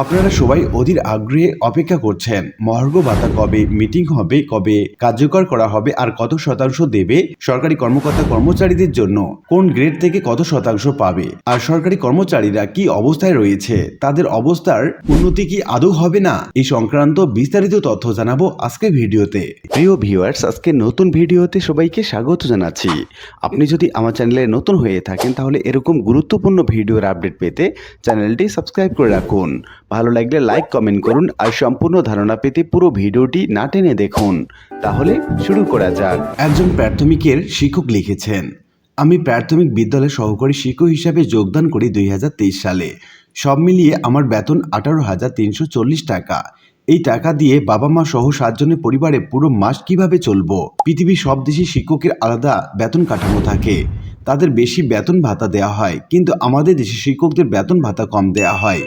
আপনারা সবাই অধীর আগ্রহে অপেক্ষা করছেন, মহার্ঘ ভাতা কবে মিটিং হবে, কবে কার্যকর করা হবে, আর কত শতাংশ দেবে সরকারি কর্মকর্তা কর্মচারীদের জন্য, কোন গ্রেড থেকে কত শতাংশ পাবে, আর সরকারি কর্মচারীরা কি অবস্থায় রয়েছে, তাদের অবস্থার উন্নতি কি আদৌ হবে না, এই সংক্রান্ত বিস্তারিত তথ্য জানাব আজকে ভিডিওতে। প্রিয় ভিউয়ার্স আজকে নতুন ভিডিওতে সবাইকে স্বাগত জানাচ্ছি। আপনি যদি আমার চ্যানেলে নতুন হয়ে থাকেন, তাহলে এরকম গুরুত্বপূর্ণ ভিডিওর আপডেট পেতে চ্যানেলটি সাবস্ক্রাইব করে রাখুন। ভালো লাগলে লাইক কমেন্ট করুন আর সম্পূর্ণ ধারণা পেতে পুরো ভিডিওটি না টেনে দেখুন। তাহলে শুরু করা যাক। একজন প্রাথমিকের শিক্ষক লিখেছেন, আমি প্রাথমিক বিদ্যালয়ে সহকারী শিক্ষক হিসাবে যোগদান করি দুই হাজার তেইশ সালে। সব মিলিয়ে আমার বেতন আঠারো হাজার তিনশো চল্লিশ টাকা। এই টাকা দিয়ে বাবা মা সহ সাতজনের পরিবারে পুরো মাস কীভাবে চলবো? পৃথিবীর সব দেশে শিক্ষকের আলাদা বেতন কাঠামো থাকে। তাদের বেশি বেতন ভাতা দেওয়া হয়, কিন্তু আমাদের দেশে শিক্ষকদের বেতন ভাতা কম দেওয়া হয়।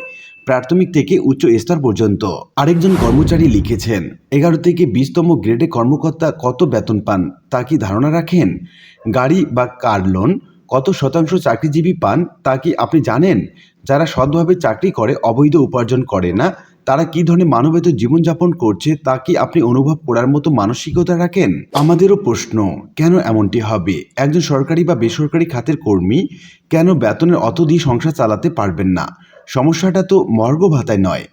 প্রাথমিক থেকে উচ্চ স্তর পর্যন্ত। আরেকজন কর্মচারী লিখেছেন, এগারো থেকে বিশতম গ্রেডে কর্মকর্তা কত বেতন পান তা কি ধারণা রাখেন? গাড়ি বা কার লোন? কত শতাংশ চাকরিজীবী পান তা কি আপনি জানেন? যারা সৎভাবে চাকরি করে, অবৈধ উপার্জন করে না, তারা কি ধরনের মানবেত জীবনযাপন করছে তা কি আপনি অনুভব করার মতো মানসিকতা রাখেন? আমাদেরও প্রশ্ন, কেন এমনটি হবে? একজন সরকারি বা বেসরকারি খাতের কর্মী কেন বেতনের অত দিয়ে সংসার চালাতে পারবেন না? সমস্যাটা তো মর্গ ভাতায় নয়।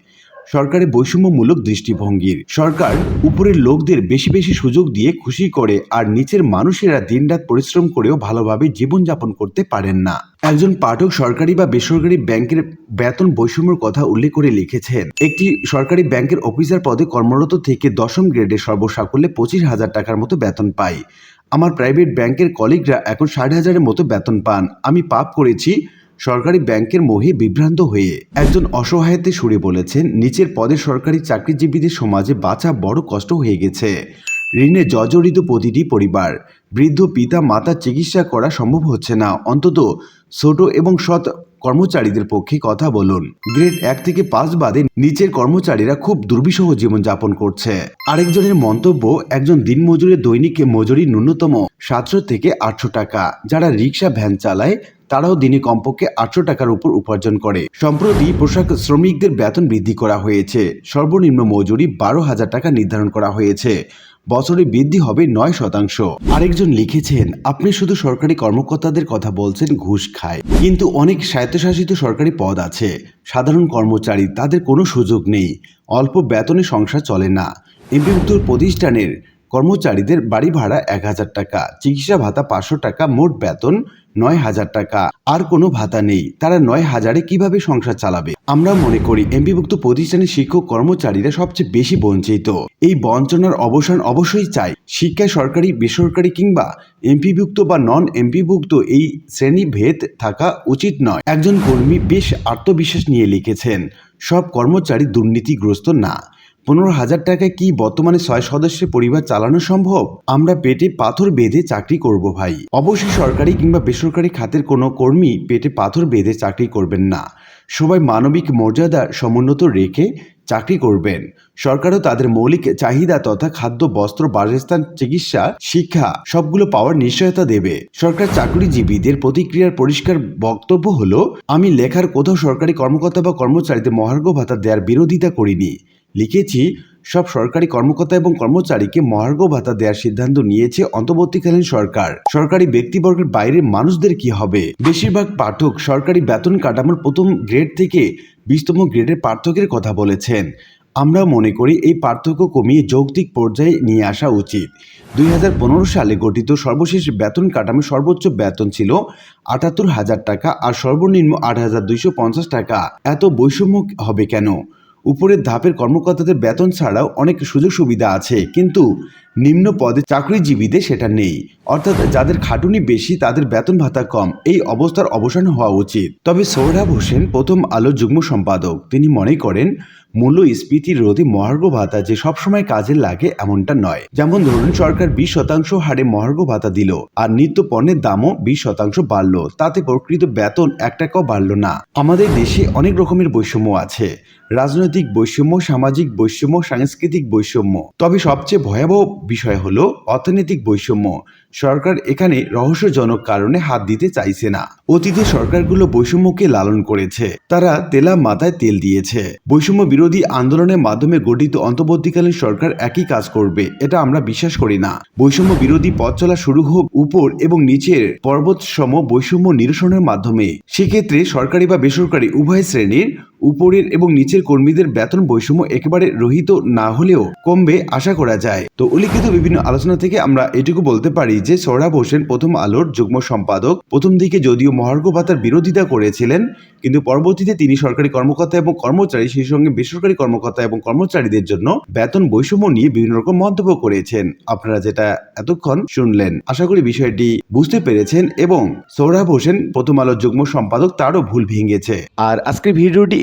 সরকারের বৈষম্যমূলক দৃষ্টিভঙ্গির। সরকার উপরের লোকদের বেশি বেশি সুযোগ দিয়ে খুশি করে আর নিচের মানুষেরা দিনরাত পরিশ্রম করেও ভালোভাবে জীবনযাপন করতে পারেন না। একজন পাঠক সরকারি বা বেসরকারি ব্যাংকের বেতন বৈষম্যের কথা উল্লেখ করে লিখেছেন। একটি সরকারি ব্যাংকের অফিসার পদে কর্মরত থেকে দশম গ্রেডে সর্বসাকুল্যে পঁচিশ হাজার টাকার মতো বেতন পায় আমার প্রাইভেট ব্যাংকের কলিগরা এখন ষাট হাজারের মতো বেতন পান। আমি পাপ করেছি। সরকারি ব্যাংকের মোহে বিভ্রান্ত হয়ে একজন অসহায়তে সুরে বলেছেন, নিচের পদের সরকারি চাকরিজীবীদের সমাজে বাঁচা বড় কষ্ট হয়ে গেছে। ঋণে জর্জরিত প্রতিটি পরিবার, বৃদ্ধ পিতা মাতার চিকিৎসা করা সম্ভব হচ্ছে না। অন্তত ছোট এবং সৎ কর্মচারীদের পক্ষে কথা বলুন। গ্রেড এক থেকে পাঁচ বাদে নিচের কর্মচারীরা খুব দুর্বিষহ জীবনযাপন করছে। আরেকজনের মন্তব্য, একজন দিনমজুরের দৈনিক মজুরি ন্যূনতম সাতশো থেকে আটশো টাকা, যারা রিক্সা ভ্যান চালায় তারাও দিনে কমপক্ষে আটশো টাকার উপর উপার্জন করে। সম্প্রতি পোশাক শ্রমিকদের বেতন বৃদ্ধি করা হয়েছে। সর্বনিম্ন মজুরি বারো হাজার টাকা নির্ধারণ করা হয়েছে। বছরে বৃদ্ধি হবে নয় শতাংশ। আরেকজন লিখেছেন, আপনি শুধু সরকারি কর্মকর্তাদের কথা বলছেন, ঘুষ খায়। কিন্তু অনেক স্বায়ত্তশাসিত সরকারি পদ আছে। সাধারণ কর্মচারী, তাদের কোনো সুযোগ নেই। অল্প বেতনে সংসার চলে না। এমপিভুক্ত প্রতিষ্ঠানের কর্মচারীদের বাড়ি ভাড়া এক হাজার টাকা, চিকিৎসা ভাতা পাঁচশো টাকা, মোট বেতন নয় হাজার টাকা। আর কোনো ভাতা নেই। তারা নয় হাজারে কীভাবে সংসার চালাবে? আমরা মনে করি এমপিভুক্ত প্রতিষ্ঠানের শিক্ষক কর্মচারীরা সবচেয়ে বেশি বঞ্চিত। এই বঞ্চনার অবসান অবশ্যই চাই। শিক্ষায় সরকারি, বেসরকারি কিংবা এমপিভুক্ত বা নন এমপিভুক্ত এই শ্রেণি ভেদ থাকা উচিত নয়। একজন কর্মী বেশ আত্মবিশ্বাস নিয়ে লিখেছেন, সব কর্মচারী দুর্নীতিগ্রস্ত না। পনেরো হাজার টাকায় কি বর্তমানে ছয় সদস্যের পরিবার চালানো সম্ভব? আমরা পেটে পাথর বেঁধে চাকরি করব ভাই। অবশ্যই সরকারি কিংবা বেসরকারি খাতের কোনো কর্মী পেটে পাথর বেঁধে চাকরি করবেন না। সবাই মানবিক মর্যাদা সমুন্নত রেখে চাকরি করবেন। সরকারও তাদের মৌলিক চাহিদা তথা খাদ্য, বস্ত্র, বাসস্থান, চিকিৎসা, শিক্ষা সবগুলো পাওয়ার নিশ্চয়তা দেবে। সরকার চাকরিজীবীদের প্রতিক্রিয়ার পরিষ্কার বক্তব্য হলো, আমি লেখার কোথাও সরকারি কর্মকর্তা বা কর্মচারীদের মহার্ঘ ভাতা দেওয়ার বিরোধিতা করিনি। লিখেছি সব সরকারি কর্মকর্তা এবং কর্মচারীকে মহার্ঘ ভাতা দেওয়ার সিদ্ধান্ত নিয়েছে অন্তর্বর্তীকালীন সরকার। সরকারি ব্যক্তিবর্গের বাইরের মানুষদের কি হবে? বেশিরভাগ পাঠক সরকারি বেতন কাঠামোর প্রথম গ্রেড থেকে বিশতম গ্রেডের পার্থক্যের কথা বলেছেন। আমরা মনে করি এই পার্থক্য কমিয়ে যৌক্তিক পর্যায়ে নিয়ে আসা উচিত। দুই হাজার পনেরো সালে গঠিত সর্বশেষ বেতন কাঠামো সর্বোচ্চ বেতন ছিল আটাত্তর হাজার টাকা আর সর্বনিম্ন আট হাজার দুইশো পঞ্চাশ টাকা। এত বৈষম্য হবে কেন? উপরের ধাপের কর্মকর্তাদের বেতন ছাড়াও অনেক সুযোগ সুবিধা আছে। কিন্তু নিম্ন পদে চাকরিজীবীদের সেটা নেই। অর্থাৎ যাদের খাটুনি বেশি, তাদের বেতন ভাতা কম। এই অবস্থার অবসান হওয়া উচিত। তবে সৌরভ হোসেন প্রথম আলো যুগ্ম সম্পাদক। তিনি মনে করেন মূল্যস্ফীতি রোধে মহার্ঘ ভাতা যে সবসময় কাজে লাগে, এমনটা নয়। যেমন ধরুন, সরকার বিশ শতাংশ হারে মহার্ঘ ভাতা দিল, আর নিত্য পণ্যের দামও বিশ শতাংশ বাড়লো। তাতে প্রকৃত বেতন এক টাকাও বাড়লো না। আমাদের দেশে অনেক রকমের বৈষম্য আছে। রাজনৈতিক বৈষম্য, সামাজিক বৈষম্য, সাংস্কৃতিক বৈষম্য। তবে সবচেয়ে ভয়াবহ বিষয় হলো অর্থনৈতিক বৈষম্য। সরকার এখানে রহস্যজনক কারণে হাত দিতে চাইছে না। অতীতে সরকারগুলো বৈষম্যকে লালন করেছে। তারা তেলা মাথায় তেল দিয়েছে। বৈষম্য বিরোধী আন্দোলনের মাধ্যমে গঠিত অন্তর্বর্তীকালীন সরকার একই কাজ করবে, এটা আমরা বিশ্বাস করি না। বৈষম্য বিরোধী পথ চলা শুরু হোক উপর এবং নিচের পর্বত সম বৈষম্য নিরসনের মাধ্যমে। সেক্ষেত্রে সরকারি বা বেসরকারি উভয় শ্রেণির উপরের এবং নিচের কর্মীদের বেতন বৈষম্য একেবারে রহিত না হলেও কমবে আশা করা যায়। তো উল্লিখিত বিভিন্ন আলোচনা থেকে আমরা এটুকু বলতে পারি যে সৌরভ হোসেন প্রথম আলোর যুগ্ম সম্পাদক। প্রথম দিকে যদিও মহার্ঘ ভাতার বিরোধিতা করেছিলেন, কিন্তু পরবর্তীতে তিনি সরকারি কর্মকর্তা এবং কর্মচারী, সেই সঙ্গে বেসরকারি কর্মকর্তা এবং কর্মচারীদের জন্য বেতন বৈষম্য নিয়ে বিভিন্ন রকম মন্তব্য করেছেন। আপনারা যেটা এতক্ষণ শুনলেন, আশা করি বিষয়টি বুঝতে পেরেছেন এবং সৌরভ হোসেন প্রথম আলোর যুগ্ম সম্পাদক তারও ভুল ভেঙেছে। আর আজকের ভিডিওটি